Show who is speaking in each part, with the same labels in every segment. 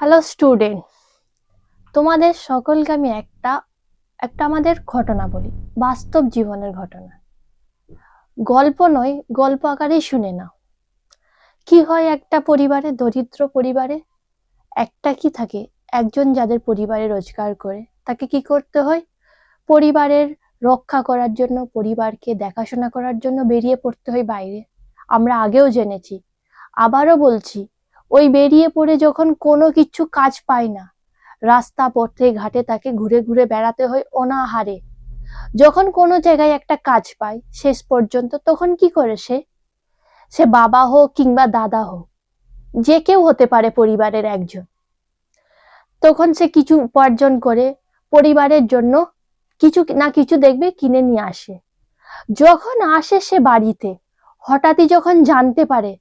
Speaker 1: Hello student তোমাদের সকলকে আমি একটা একটা আমাদের ঘটনা বলি, বাস্তব জীবনের ঘটনা। গল্প নয়, গল্প আকারেই শুনে নাও। কি হয় একটা পরিবারে, দরিদ্র পরিবারে? একটা কি থাকে, একজন যাদের পরিবারে রোজগার করে, তাকে কি করতে হয়? পরিবারের রক্ষা করার জন্য, পরিবারকে দেখাশোনা করার জন্য বেরিয়ে পড়তে হয় বাইরে। আমরা আগেও জেনেছি, আবারও বলছি ওই বেরিয়ে পড়ে যখন কোনো কিছু কাজ পায় না, রাস্তা, পথে, ঘাটে তাকে ঘুরে ঘুরে বেড়াতে হয় অনাহারে। যখন কোনো জায়গায় একটা কাজ পায়, শেষ পর্যন্ত তখন কি করে সে? সে বাবা হোক কিংবা দাদা হোক, যে কেউ হতে পারে পরিবারের একজন। তখন সে কিছু উপার্জন করে, পরিবারের জন্য কিছু না কিছু দেখবে, কিনে নিয়ে আসে। যখন আসে সে বাড়িতে, হঠাৎই যখন জানতে পারে,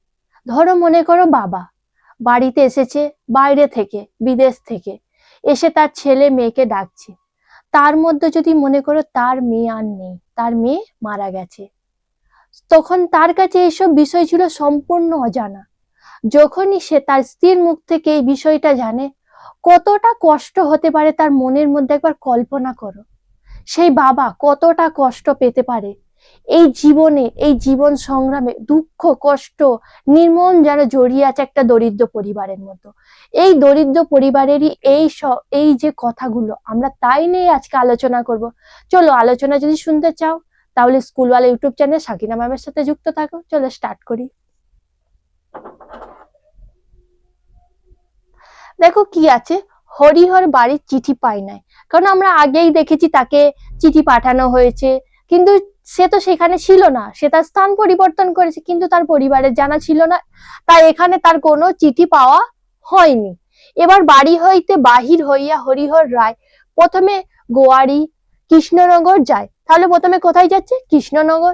Speaker 1: ধরো মনে করো বাবা বাড়িতে এসেছে বাইরে থেকে, বিদেশ থেকে। এসে তার ছেলে মেয়েকে ডাকছে। তার মধ্যে যদি মনে করো তার মেয়ে আর নেই, তার মেয়ে মারা গেছে। তখন তার কাছে এইসব বিষয় ছিল সম্পূর্ণ অজানা। যখনই সে তার স্ত্রীর মুখ থেকে এই বিষয়টা জানে, কতটা কষ্ট হতে পারে তার মনের মধ্যে একবার কল্পনা করো। সেই বাবা কতটা কষ্ট পেতে পারে এই জীবনে, এই জীবন সংগ্রামে দুঃখ, কষ্ট, নির্মম যারা জড়িয়ে আছে একটা দরিদ্র পরিবারের মতো। এই দরিদ্র পরিবারেরই এই এই যে কথাগুলো, আমরা তাই নিয়ে আজকে আলোচনা করব। চলো আলোচনা যদি শুনতে চাও, তাহলে স্কুলওয়ালা ইউটিউব চ্যানেল সাকিনা ম্যামের সাথে যুক্ত থাকো। চলো স্টার্ট করি। দেখো কি আছে, হরিহর বাড়ির চিঠি পায় নাই। কারণ আমরা আগেই দেখেছি তাকে চিঠি পাঠানো হয়েছে, কিন্তু সে তো সেখানে ছিল না। সে তার স্থান পরিবর্তন করেছে, কিন্তু তার পরিবারের জানা ছিল না। তাই এখানে তার কোনো চিঠি পাওয়া হয়নি। এবার বাড়ি হইতে বাহির হইয়া হরিহর রায় প্রথমে গোয়ারি কৃষ্ণনগর যায়। তাহলে প্রথমে কোথায় যাচ্ছে? কৃষ্ণনগর।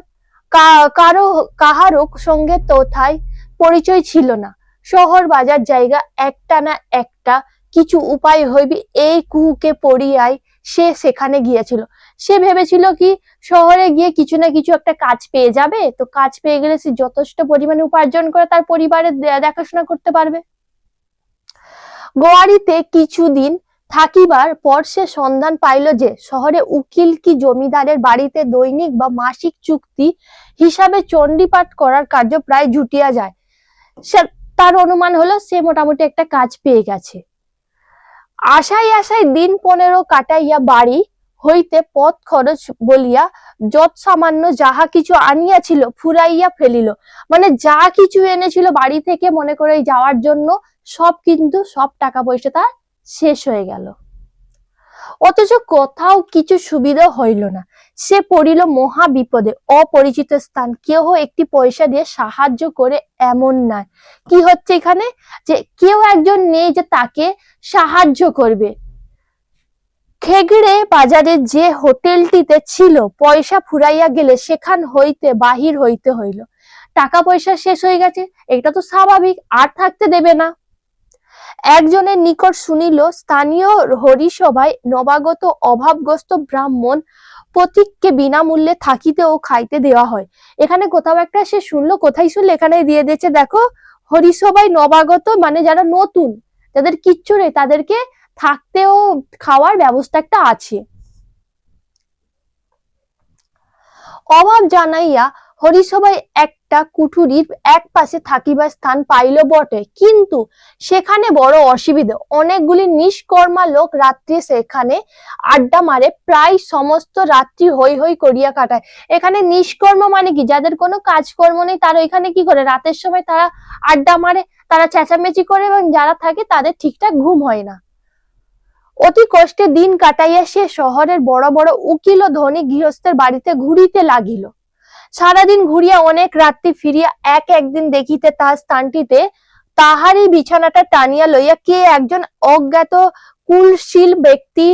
Speaker 1: কারও, কাহারও সঙ্গে তোথায় পরিচয় ছিল না। শহর বাজার জায়গা একটা না একটা কিছু উপায় হইবে। এই কুহুকে পড়িয়াই সে সেখানে গিয়েছিল। সে ভেবেছিল কি, শহরে গিয়ে কিছু না কিছু একটা কাজ পেয়ে যাবে? তো কাজ পেয়ে গেলে সে যথেষ্ট পরিমাণে উপার্জন করে তার পরিবারের দেখাশোনা করতে পারবে। গোয়ারিতে কিছুদিন থাকিবার পর সে সন্ধান পাইল যে, শহরে উকিল কি জমিদারের বাড়িতে দৈনিক বা মাসিক চুক্তি হিসাবে চণ্ডীপাঠ করার কার্য প্রায় জুটিয়া যায়। সে, তার অনুমান হলো সে মোটামুটি একটা কাজ পেয়ে গেছে। আশায় আশায় দিন পনেরো কাটাইয়া বাড়ি হইতে পথ খরচ বলিয়া যত সামান্য যাহা কিছু আনিয়াছিল ফুরাইয়া ফেলিল। মানে যা কিছু এনেছিল বাড়ি থেকে মনে করে যাওয়ার জন্য সব কিন্তু সব টাকা পয়সা তার শেষ হয়ে গেল। অথচ কোথাও কিছু সুবিধা হইল না। সে পড়িল মহা বিপদে। অপরিচিত স্থান। কেউ একটি পয়সা দিয়ে সাহায্য করে এমন নয়। কি হচ্ছে এখানে? যে কেউ একজন নেই যে তাকে সাহায্য করবে। খেগড়ে বাজারে যে হোটেলটিতে ছিল, পয়সা ফুরাইয়া গেলে সেখান হইতে বাহির হইতে হইল। টাকা পয়সা শেষ হয়ে গেছে। এটা তো স্বাভাবিক। আর থাকতে দেবে না। একজনের নিকট শুনিল, স্থানীয় হরিসভায় নবাগত অভাবগ্রস্ত ব্রাহ্মণ প্রতীককে বিনামূল্যে থাকিতে ও খাইতে দেওয়া হয়। এখানে কোথাও একটা সে শুনলো, কোথায় শুনলো? এখানে দিয়ে দিয়েছে, দেখো, হরিসভায় নবাগত মানে যারা নতুন, যাদের কিচ্ছু নেই, তাদেরকে থাকতে ও খাওয়ার ব্যবস্থা একটা আছে। অভাব জানাইয়া হরিসভায় একটা কুঠুরির এক পাশে থাকিবার স্থান পাইল বটে। কিন্তু সেখানে বড় অসুবিধা, অনেকগুলি নিষ্কর্মা লোক রাত্রি সেখানে আড্ডা মারে, প্রায় সমস্ত রাত্রি হই হই করিয়া কাটায়। এখানে নিষ্কর্ম মানে কি? যাদের কোনো কাজকর্ম নেই, তারা এখানে কি করে? রাতের সময় তারা আড্ডা মারে, তারা চেঁচামেচি করে এবং যারা থাকে তাদের ঠিকঠাক ঘুম হয় না। অতি কষ্টে দিন কাটাইয়া সে শহরের বড় বড় উকিল ও ধনী গৃহস্থের বাড়িতে ঘুরিতে লাগিল। সারাদিন ঘুরিয়া অনেক রাত্রি ফিরিয়া এক একদিন দেখিতে তাহার স্থানটিতে তাহারই বিছানাটা টানিয়া লইয়া কে একজন অজ্ঞাত কুলশীল ব্যক্তি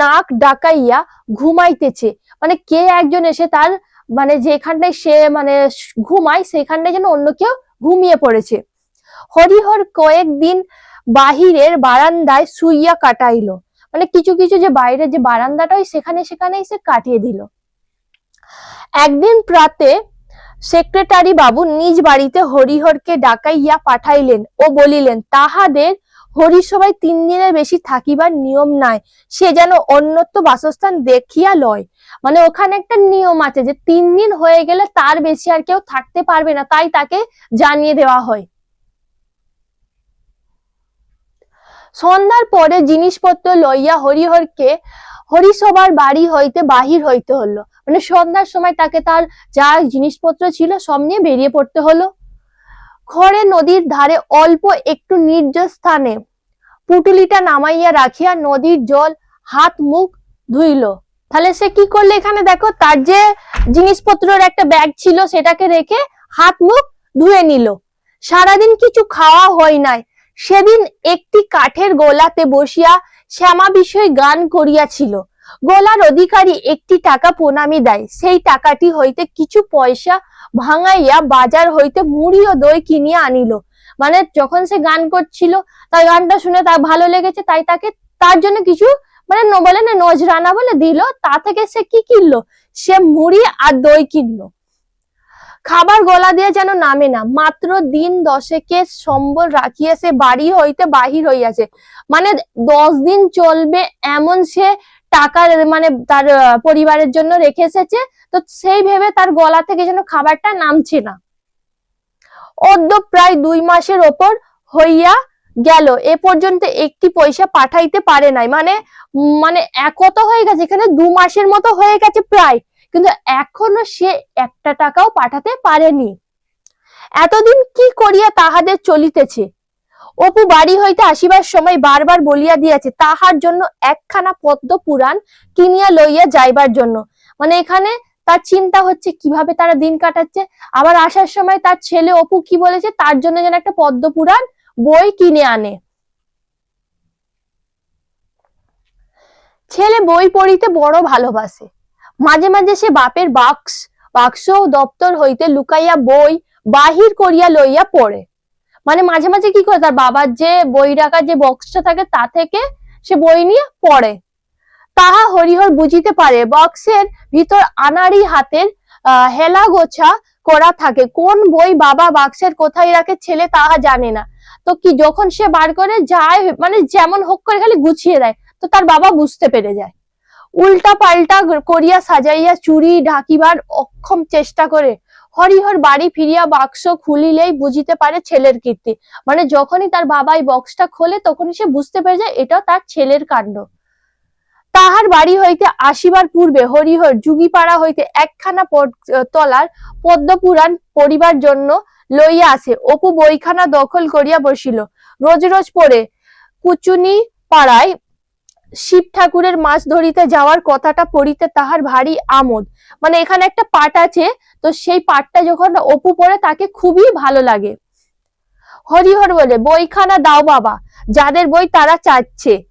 Speaker 1: নাক ডাকাইয়া ঘুমাইতেছে। মানে কে একজন এসে তার মানে যেখানটায় সে মানে ঘুমায় সেখানটায় যেন অন্য কেউ ঘুমিয়ে পড়েছে। হরিহর কয়েকদিন বাহিরের বারান্দায় শুইয়া কাটাইলো। মানে কিছু কিছু যে বাইরের যে বারান্দাটা সেখানে সেখানেই সে কাটিয়ে দিল। একদিন প্রাতে সেক্রেটারি বাবু নিজ বাড়িতে হরিহরকে ডাকাইয়া পাঠাইলেন ও বলিলেন, তাহাদের
Speaker 2: হরিসভায় তিন দিনের বেশি থাকিবার নিয়ম নাই। সে যেন অন্যত্র বাসস্থান দেখিয়া লয়। মানে ওখানে একটা নিয়ম আছে যে তিন দিন হয়ে গেলে তার বেশি আর কেউ থাকতে পারবে না, তাই তাকে জানিয়ে দেওয়া হয়। সন্ধ্যার পরে জিনিসপত্র লইয়া হরিহরকে হরিসভার বাড়ি হইতে বাহির হইতে হলো। মানে সন্ধ্যার সময় তাকে তার যা জিনিসপত্র ছিল সব নিয়ে বেরিয়ে পড়তে হলো। খড়ে নদীর ধারে অল্প একটু নির্জন স্থানে পুটুলিটা নামাইয়া রাখিয়া নদীর জল হাত মুখ ধুইল। তাহলে সে কি করলে এখানে দেখো? তার যে জিনিসপত্রের একটা ব্যাগ ছিল সেটাকে রেখে হাত মুখ ধুয়ে নিল। সারাদিন কিছু খাওয়া হয় নাই। সেদিন একটি কাঠের গোলাতে বসিয়া শ্যামা বিষয় গান করিয়াছিল। গোলার অধিকারী একটি টাকা প্রণামী দেয়। সেই টাকাটি হইতে কিছু পয়সা ভাঙাইয়া বাজার হইতে মুড়ি ও দই কিনিয়া আনিল। মানে যখন সে গান করছিল, তার গানটা শুনে তার ভালো লেগেছে, তাই তাকে তার জন্য কিছু মানে বলে না, নজরানা বলে দিল, তা থেকে সে কি কিনলো? সে মুড়ি আর দই কিনলো। খাবার গলা দিয়ে যেন নামে না, মাত্র দিন দশেকের সম্বল রাখিয়া সে বাড়ি হইতে বাহির হইয়াছে। মানে দশ দিন চলবে এমন সে টাকার মানে তার পরিবারের জন্য রেখে এসেছে, তো সেই ভেবে তার গলা থেকে যেন খাবারটা নামছে না। অদ্য প্রায় দুই মাসের ওপর হইয়া গেল। এ পর্যন্ত একটি পয়সা পাঠাইতে পারে নাই। মানে মানে এক কত হয়ে গেছে, এখানে দু মাসের মতো হয়ে গেছে প্রায়। কিন্তু এখনও সে একটা টাকাও পাঠাতে পারেনি। এতদিন কি করিয়া তাহাদের চলিতেছে? অপু বাড়ি হইতে আসিবার সময় বারবার বলিয়া দিয়াছে, তাহার জন্য একখানা পদ্ম পুরাণ কিনিয়া লইয়া যাইবার জন্য। মানে এখানে তার চিন্তা হচ্ছে, কীভাবে তারা দিন কাটাচ্ছে? আবার আসার সময় তার ছেলে অপু কি বলেছে? তার জন্য যেন একটা পদ্ম পুরাণ বই কিনে আনে। ছেলে বই পড়িতে বড় ভালোবাসে। মাঝে মাঝে সে বাপের বাক্স বাক্স দপ্তর হইতে লুকাইয়া বই বাহির করিয়া লইয়া পড়ে। মানে মাঝে মাঝে কি করে, তার বাবার যে বই রাখার যে বক্সটা থাকে, তা থেকে সে বই নিয়ে পড়ে। তাহা হরিহর বুঝিতে পারে। বক্সের ভিতর আনাড়ি হাতের হেলা গোছা করা থাকে। কোন বই বাবা বাক্সের কোথায় রাখে ছেলে তাহা জানে না। তো কি, যখন সে বার করে যায় মানে যেমন হোক করে খালি গুছিয়ে দেয়, তো তার বাবা বুঝতে পেরে যায়। উল্টা পাল্টা করিয়া সাজাইয়া চুরি, ঢাকিবার অক্ষম চেষ্টা করে। হরিহর বাড়ি ফিরিয়া বাক্স খুলিলেই বুঝিতে পারে ছেলের কীর্তি। মানে যখনই তার বাবা এই বক্সটা খোলে, তখনই সে বুঝতে পেরে যায় এটা তার ছেলের কাণ্ড। তাহার বাড়ি হইতে আসিবার পূর্বে হরিহর যুগিপাড়া হইতে একখানা তলার পদ্মপুরাণ পড়িবার জন্য লইয়া আসে। অপু বইখানা দখল করিয়া বসিল। রোজ রোজ পড়ে। কুচুনি পাড়ায় শিব ঠাকুরের মাছ ধরিতে যাওয়ার কথাটা পড়িতে তাহার ভারী আমোদ। মানে এখানে একটা পাট আছে, তো সেই পাটটা যখন অপু পড়ে তাকে খুবই ভালো লাগে। হরিহর বলে, বইখানা দাও বাবা, যাদের বই তারা চাচ্ছে।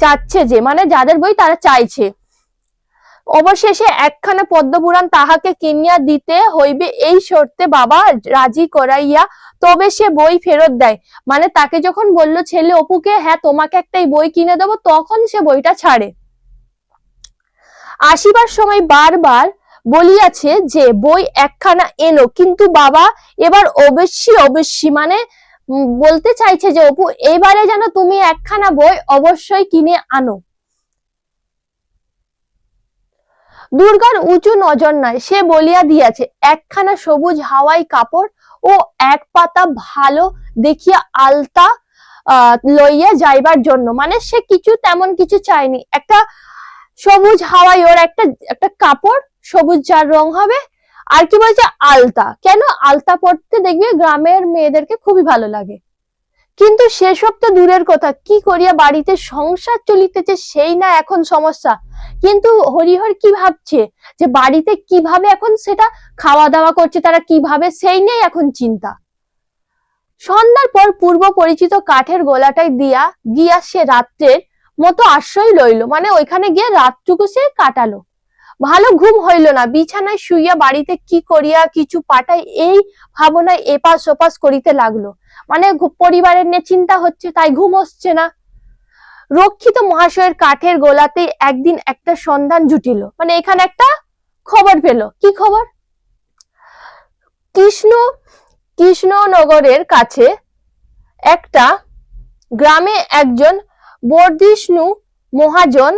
Speaker 2: চাচ্ছে যে মানে যাদের বই তারা চাইছে। অবশেষে একখানা পদ্মপুরাণ তাহাকে কিনিয়া দিতে হইবে, এই শর্তে বাবা রাজি করাইয়া তবে সে বই ফেরত দেয়। মানে তাকে যখন বলল, ছেলে অপুকে হ্যাঁ তোমাকে একটাই বই কিনে দেবো, তখন সে বইটা ছাড়ে। আসিবার সময় বারবার বলিয়াছে যে, বই একখানা এনো কিন্তু বাবা এবার অবশ্যই অবশ্যই মানে বলতে চাইছে যে, অপু, এবারে যেন তুমি একখানা বই অবশ্যই কিনে আনো। দুর্গার উঁচু নজর নয় সে বলিয়া দিয়াছে, একখানা সবুজ হাওয়াই কাপড় ও এক পাতা ভালো দেখিয়া আলতা লইয়া যাইবার জন্য। মানে সে কিছু তেমন কিছু চায়নি। একটা সবুজ হাওয়াই, ওর একটা একটা কাপড়, সবুজ যার রং হবে, আর কি বলছে, আলতা। কেন আলতা পরতে দেখবে গ্রামের মেয়েদেরকে খুবই ভালো লাগে। কিন্তু সেসব তো দূরের কথা। কি করিয়া বাড়িতে সংসার চলিতেছে সেই না এখন সমস্যা? কিন্তু হরিহর কি ভাবছে? যে বাড়িতে কীভাবে এখন সেটা খাওয়া দাওয়া করছে, তারা কীভাবে সেই নিয়ে এখন চিন্তা। সন্ধ্যার পর পূর্ব পরিচিত কাঠের গোলাটাই দিয়া, গিয়া সে রাত্রের মতো আশ্রয় লইল। মানে ওইখানে গিয়ে রাতটুকু সে কাটালো। ভালো ঘুম হইল না। বিছানায় শুইয়া বাড়িতে কি করিয়া কিছু পাঠাই এই ভাবনায় এপাশ ওপাশ করিতে লাগল। মানে পরিবারের নিয়ে চিন্তা হচ্ছে, তাই ঘুম হচ্ছে না। রক্ষিত মহাশয়ের কাঠের গোলাতে একদিন একটা সন্ধান জুটিল। মানে এখানে একটা খবর পেল। কি খবর? কৃষ্ণ কৃষ্ণনগরের কাছে একটা গ্রামে একজন বর্ধিষ্ণু মহাজন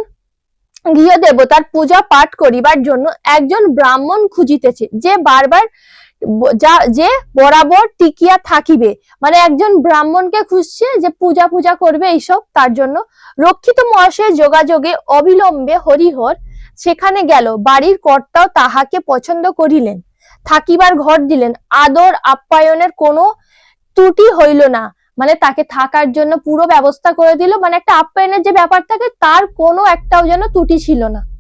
Speaker 2: গৃহদেবতার পূজা পাঠ করিবার জন্য একজন ব্রাহ্মণ খুঁজিতেছে। যে বারবার যা, যে বরাবর টিকিয়া থাকিবে। মানে একজন ব্রাহ্মণকে খুঁজছে যে পূজা পূজা করবে এইসব, তার জন্য। রক্ষিত মহাশয়ের যোগাযোগে অবিলম্বে হরিহর সেখানে গেল। বাড়ির কর্তাও তাহাকে পছন্দ করিলেন। থাকিবার ঘর দিলেন। আদর আপ্যায়নের কোনো ত্রুটি হইল না। মানে তাকে থাকার জন্য পুরো ব্যবস্থা করে দিল। মানে একটা আপ্যায়নের যে ব্যাপার থাকে, তার কোনো একটাও যেন ত্রুটি ছিল না।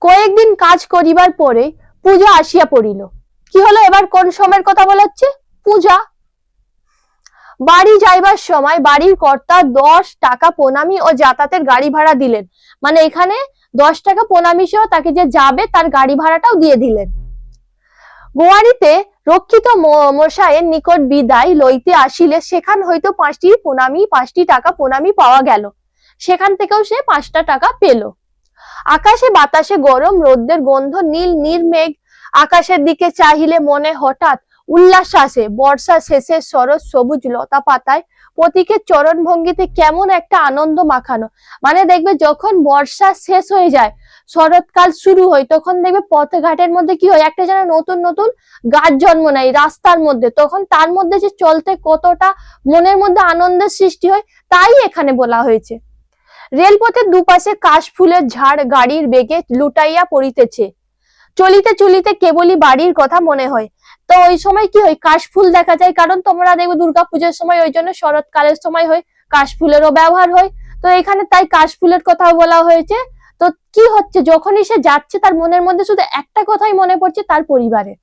Speaker 2: কয়েকদিন কাজ করিবার পরে পূজা আসিয়া পড়িল। কি হলো এবার? কোন সময়ের কথা বলা হচ্ছে? পূজা। বাড়ি যাইবার সময় বাড়ির কর্তা দশ টাকা প্রণামী ও যাতায়াতের গাড়ি ভাড়া দিলেন। মানে এখানে দশ টাকা প্রণামী সহ তাকে যে যাবে, তার গাড়ি ভাড়াটাও দিয়ে দিলেন। গোয়ারিতে রক্ষিত ম- মশাইয়ের নিকট বিদায় লইতে আসিলে সেখান হইতে পাঁচটি প্রণামী, পাঁচটি টাকা প্রণামী পাওয়া গেল। সেখান থেকেও সে পাঁচটা টাকা পেল। আকাশে বাতাসে গরম, রোদ্রের গন্ধ, নীল নির্মেঘ আকাশের দিকে চাহিলে মনে হঠাৎ উল্লাস আসে, বর্ষা শেষে শরৎ সবুজ লতা পাতায়। প্রতীকের চরণ ভঙ্গিতে কেমন একটা আনন্দ মাখানো। মানে দেখবে যখন বর্ষা শেষ হয়ে যায়, শরৎকাল শুরু হয়, তখন দেখবে পথে ঘাটের মধ্যে কি হয়, একটা যেন নতুন নতুন গাছ জন্ম নেয় রাস্তার মধ্যে। তখন তার মধ্যে যে চলতে কতটা মনের মধ্যে আনন্দের সৃষ্টি হয়, তাই এখানে বলা হয়েছে। রেলপথের দুপাশে কাশফুলের ঝাড় গাড়ির বেগে লুটাইয়া পড়িতেছে। চলিতে চলিতে কেবলই বাড়ির কথা মনে হয়। তো ওই সময় কি হয়? কাশফুল দেখা যায়, কারণ তোমরা দেখবে দুর্গাপূজার সময়, ওই জন্য শরৎকালের সময় হয়, কাশফুলেরও ব্যবহার হয়। তো এখানে তাই কাশফুলের কথা বলা হয়েছে। তো কি হচ্ছে? যখনই সে যাচ্ছে, তার মনের মধ্যে শুধু একটা কথাই মনে পড়ছে, তার পরিবারে।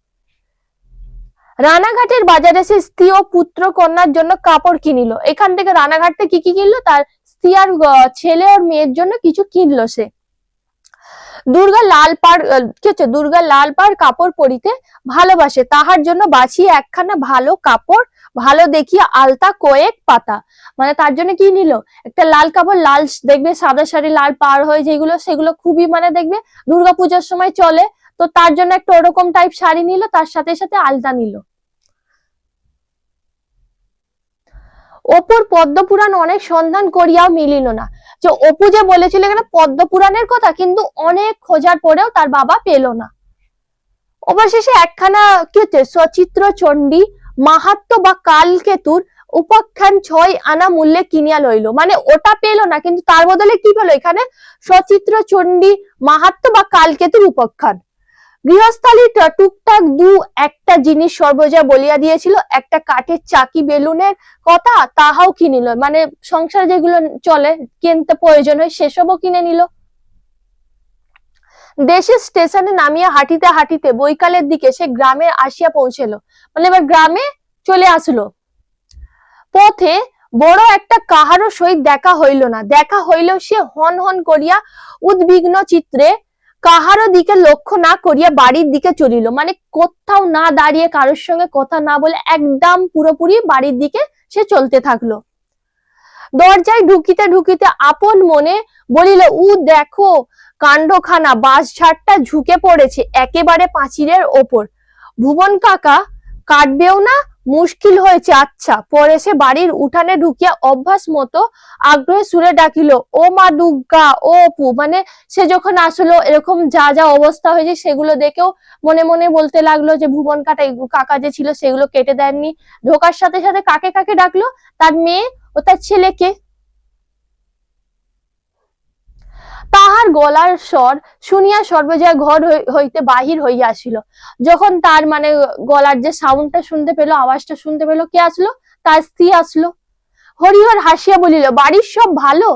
Speaker 2: রানাঘাটের বাজারে সে স্ত্রী ও পুত্র কন্যার জন্য কাপড় কিনিল। এখান থেকে রানাঘাটে কি কি কিনলো? তার আর ছেলে আর মেয়ের জন্য কিছু কিনলো সে। দুর্গা লাল পাড় কি হচ্ছে? দুর্গা লাল পাড় কাপড় পরিতে ভালোবাসে। তাহার জন্য বাছিয়ে একখানা ভালো কাপড়, ভালো দেখিয়ে আলতা কয়েক পাতা। মানে তার জন্য কি নিল? একটা লাল কাপড়, লাল দেখবে সাদা শাড়ি, লাল পাড় হয়ে যেগুলো, সেগুলো খুবই মানে দেখবে দুর্গাপূজার সময় চলে। তো তার জন্য একটা ওরকম টাইপ শাড়ি নিল, তার সাথে সাথে আলতা নিল। অপুর পদ্মপুরাণ অনেক সন্ধান করিয়াও মিলিল না। যে অপু যে বলেছিল এখানে পদ্মপুরাণের কথা, কিন্তু অনেক খোঁজার পরেও তার বাবা পেল না। অবশেষে একখানা কি হচ্ছে? সচিত্র চণ্ডী মাহাত্ম বা কালকেতুর উপাখ্যান ছয় আনা মূল্যে কিনিয়া লইল। মানে ওটা পেল না, কিন্তু তার বদলে কি পেল? এখানে সচিত্র চণ্ডী মাহাত্ম বা কালকেতুর উপাখ্যান। গৃহস্থালী টুকটাক দু একটা জিনিস সর্বজা বলিয়া দিয়েছিল, একটা কাঠের চাকি বেলুনের কথা, তাহাও কিনিল। মানে সংসার যেগুলো চলে, কিনতে প্রয়োজন হয়, সেসবও কিনে নিল। দেশের স্টেশনে নামিয়া হাঁটিতে হাঁটিতে বৈকালের দিকে সে গ্রামে আসিয়া পৌঁছেলো। মানে এবার গ্রামে চলে আসলো। পথে বড় একটা কাহারও সহিত দেখা হইল না। দেখা হইলেও সে হন হন করিয়া উদ্বিগ্ন চিত্রে কাহারও দিকে লক্ষ্য না করিয়া বাড়ির দিকে চলিল। মানে কোথাও না দাঁড়িয়ে কারোর সঙ্গে কথা না বলে একদম পুরোপুরি বাড়ির দিকে সে চলতে থাকল। দরজায় ঢুকিতে ঢুকিতে আপন মনে বলিল, উ, দেখো, কাণ্ডখানা, বাঁশ ঝাড়টা ঝুঁকে পড়েছে, একেবারে পাঁচিলের ওপর। ভুবন কাকা, কাটবেও না মুশকিল হয়েছে আচ্ছা। পরে সে বাড়ির উঠানে ঢুকিয়া অভ্যাস মতো আগ্রহে সুরে ডাকিল, ও মা দুর্গা, ও অপু। মানে সে যখন আসলো, এরকম যা যা অবস্থা হয়েছে সেগুলো দেখেও মনে মনে বলতে লাগল যে, ভুবন কাটা কাকা যে ছিল সেগুলো কেটে দেননি। ঢোকার সাথে সাথে কাকে কাকে ডাকলো? তার মেয়ে ও তার ছেলেকে। তাহার গলার স্বর শুনিয়া সর্বজয়া ঘর হইতে বাহির হইয়া আসিল। যখন তার মানে গলার যে সাউন্ডটা শুনতে পেল, আওয়াজটা শুনতে পেল, কে আসলো? তার স্ত্রী আসলো। হরিহর হাসিয়া বলিল, বাড়ির সব ভালো?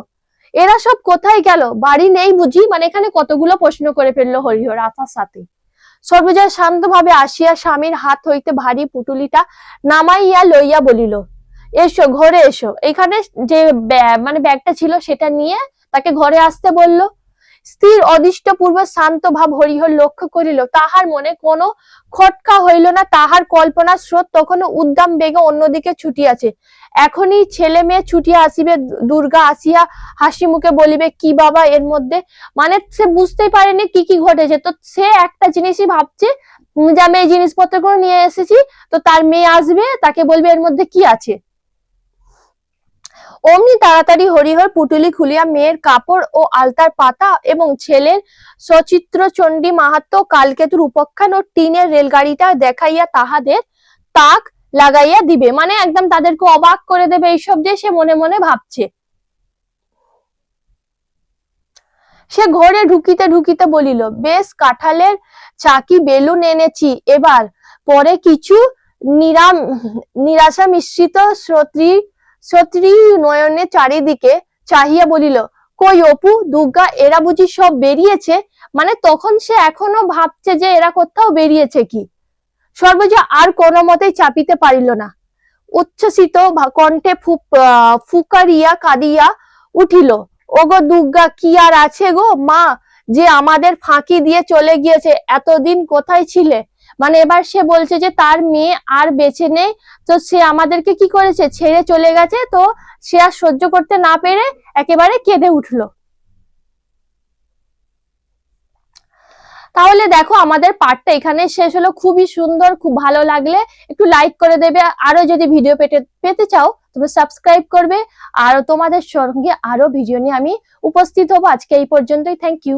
Speaker 2: এরা সব কোথায় গেল? বাড়ি নেই বুঝি? মানে এখানে কতগুলো প্রশ্ন করে ফেলল হরিহর আসার সাথে। সর্বজয়া শান্তভাবে আসিয়া স্বামীর হাত হইতে ভারী পুটুলিটা নামাইয়া লইয়া বলিল, এসো, ঘরে এসো। এখানে যে মানে ব্যাগটা ছিল সেটা নিয়ে তাকে ঘরে আসতে বলল। স্থির অদিষ্টপূর্ব শান্ত ভাব হরিহর লক্ষ্য করিল, তাহার মনে কোনো খটকা হইল না, তাহার কল্পনার স্রোত তখনও উদ্দাম বেগে অন্যদিকে ছুটিয়াছে। এখনই ছেলে মেয়ে ছুটিয়া আসিবে, দুর্গা আসিয়া হাসি মুখে বলিবে, কি বাবা এর মধ্যে? মানে সে বুঝতেই পারেনি কি কি ঘটেছে। তো সে একটা জিনিসই ভাবছে যে আমি এই জিনিসপত্রগুলো নিয়ে এসেছি, তো তার মেয়ে আসবে, তাকে বলবে এর মধ্যে কি আছে? অমনি তাড়াতাড়ি হরিহর পুটুলি খুলিয়া মেয়ের কাপড় ও আলতার পাতা এবং ছেলের সচিত্র চণ্ডী মাহাত্ম কালকেতুর উপাখ্যান ও টিনের রেলগাড়িটা দেখাইয়া তাহাদের তাক লাগাইয়া দিবে। মানে একদম তাদেরকে অবাক করে দেবে এইসব যে সে মনে মনে ভাবছে। সে ঘরে ঢুকিতে ঢুকিতে বলিল, বেশ, কাঁঠালের চাকি বেলুন এনেছি। এবার পরে কিছু নিরাম, নিরাশা মিশ্রিত শ্রোত্রী শ্রোত্রী নয়নে চারিদিকে চাহিয়া বলিল, কই অপু, দুর্গা এরা বুঝি সব বেরিয়েছে? মানে তখন সে এখনও ভাবছে যে এরা কোথাও বেরিয়েছে কি? সর্বজ আর কোনো মতেই চাপিতে পারিল না। উচ্ছ্বসিত কণ্ঠে ফুকারিয়া কাঁদিয়া উঠিল, ওগো দুর্গা, কি আর আছে গো? মা, যে আমাদের ফাঁকি দিয়ে চলে গিয়েছে, এতদিন কোথায় ছিলে? মানে এবার সে বলছে যে তার মেয়ে আর বেঁচে নেই, তো সে আমাদেরকে কি করেছে? ছেড়ে চলে গেছে, তো সে আর সহ্য করতে না পেরে একেবারে কেঁদে উঠল। তাহলে দেখো আমাদের পার্টটা এখানে শেষ হলো। খুবই সুন্দর, খুব ভালো লাগলে একটু লাইক করে দেবে। আরও যদি ভিডিও পেতে পেতে চাও, তোমরা সাবস্ক্রাইব করবে। আর তোমাদের সঙ্গে আরও ভিডিও নিয়ে আমি উপস্থিত হব। আজকে এই পর্যন্তই। Thank you